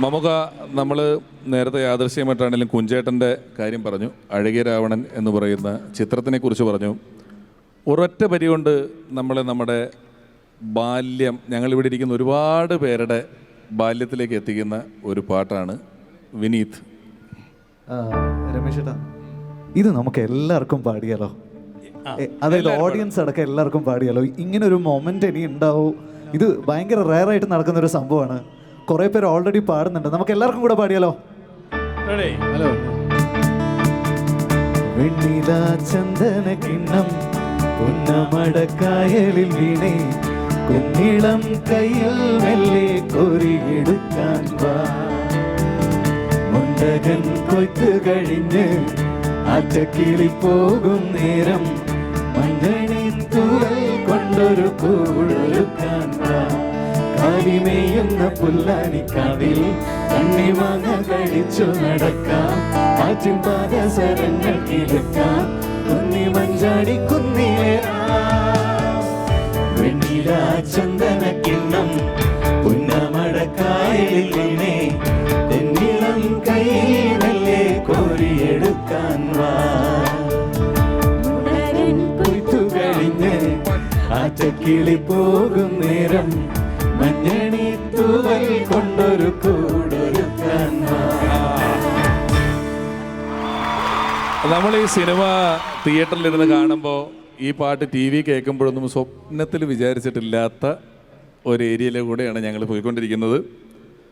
മമുക നമ്മൾ നേരത്തെ യാദൃശ്യമായിട്ടാണെങ്കിലും കുഞ്ചേട്ടന്റെ കാര്യം പറഞ്ഞു. അഴകിയ രാവണൻ എന്ന് പറയുന്ന ചിത്രത്തിനെ കുറിച്ച് പറഞ്ഞു. ഒരൊറ്റ പരി കൊണ്ട് നമ്മളെ നമ്മുടെ ബാല്യം ഞങ്ങളിവിടെ ഇരിക്കുന്ന ഒരുപാട് പേരുടെ ബാല്യത്തിലേക്ക് എത്തിക്കുന്ന ഒരു പാട്ടാണ് വിനീത്. ആ, രമേശ് ഇത് നമുക്ക് എല്ലാവർക്കും പാടിയാലോ? അതായത് ഓഡിയൻസ് അടക്കം എല്ലാവർക്കും പാടിയാലോ? ഇങ്ങനെ ഒരു മൊമെന്റ് ഇനി ഉണ്ടാവും ഇത് ഭയങ്കര റയറായിട്ട് നടക്കുന്ന ഒരു സംഭവമാണ്. കുറെ പേര് ഓൾറെഡി പാടുന്നുണ്ട്. നമുക്ക് എല്ലാവർക്കും കൂടെ പാടിയാലോ? ഹലോ വെണ്ണില ചന്ദന കിണ്ണം പുന്നമടക്കായലിൽ വീണേ കുന്നിളം കയ്യിൽ മെല്ലെ കൊറിയെടുക്കാൻ വാ. മുണ്ടകൻ കൊയ്ത്ത് കഴിഞ്ഞ് അച്ചക്കിളി പോകും നേരം മഞ്ഞണി തൂവൽ കൊണ്ടൊരു കൂടൊരുക്കാൻ വാ. കാലിമേയുന്ന പുല്ലാനിക്കാവിൽ കണ്ണിമാങ്ങ കഴിച്ചു നടക്കാം ആറ്റിൻ പാദസരങ്ങൾ കിടക്കാം കുന്നി മഞ്ചാടി കുന്നിയേറാം വെണ്ണില ചന്ദന കിണ്ണം പുന്നമടക്കായലിൽ വീണേ തെന്നിളം കോരിയെടുക്കാൻ വാ. ആറ്റക്കിളി പോകും നേരം മഞ്ഞണി തൂവൽ കൊണ്ടൊരു നമ്മൾ ഈ സിനിമ തിയേറ്ററിലിരുന്ന് കാണുമ്പോൾ ഈ പാട്ട് ടി വി കേൾക്കുമ്പോഴൊന്നും സ്വപ്നത്തിൽ വിചാരിച്ചിട്ടില്ലാത്ത ഒരു ഏരിയയിലെ കൂടെയാണ് ഞങ്ങൾ പോയിക്കൊണ്ടിരിക്കുന്നത്.